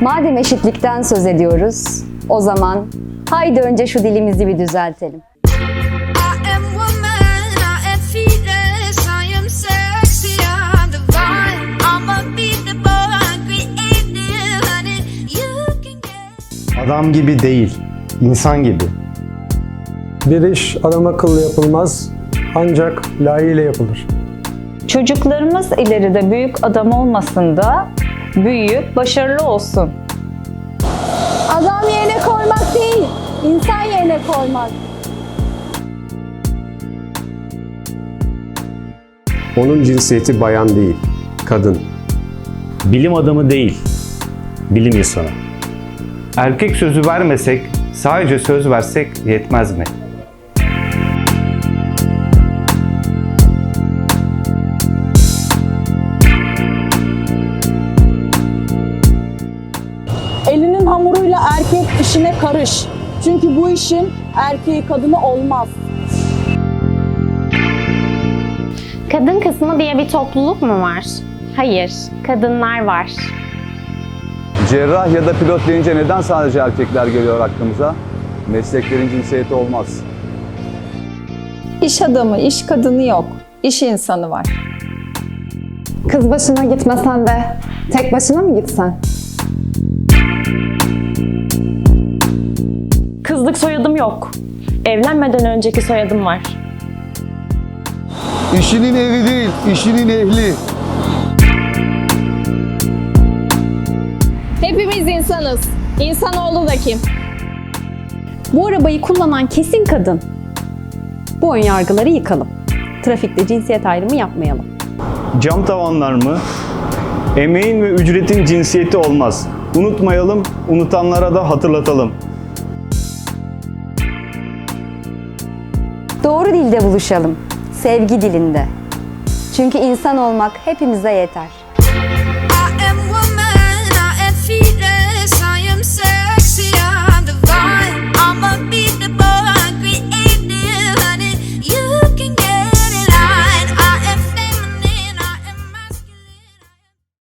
Madem eşitlikten söz ediyoruz, o zaman haydi önce şu dilimizi bir düzeltelim. Adam gibi değil, insan gibi. Bir iş adam akıllı yapılmaz ancak layığıyla yapılır. Çocuklarımız ileride büyük adam olmasın da büyüyüp başarılı olsun. Adam yerine koymak değil, insan yerine koymak. Onun cinsiyeti bayan değil, kadın. Bilim adamı değil, bilim insanı. Erkek sözü vermesek, sadece söz versek yetmez mi? İşine karış. Çünkü bu işin erkeği kadını olmaz. Kadın kısmı diye bir topluluk mu var? Hayır, kadınlar var. Cerrah ya da pilot deyince neden sadece erkekler geliyor aklımıza? Mesleklerin cinsiyeti olmaz. İş adamı, iş kadını yok. İş insanı var. Kız başına gitmesen de tek başına mı gitsen? Soyadım yok. Evlenmeden önceki soyadım var. İşinin evi değil, işinin ehli. Hepimiz insanız. İnsanoğlu da kim? Bu arabayı kullanan kesin kadın. Bu ön yargıları yıkalım. Trafikte cinsiyet ayrımı yapmayalım. Cam tavanlar mı? Emeğin ve ücretin cinsiyeti olmaz. Unutmayalım, unutanlara da hatırlatalım. Doğru dilde buluşalım, sevgi dilinde. Çünkü insan olmak hepimize yeter.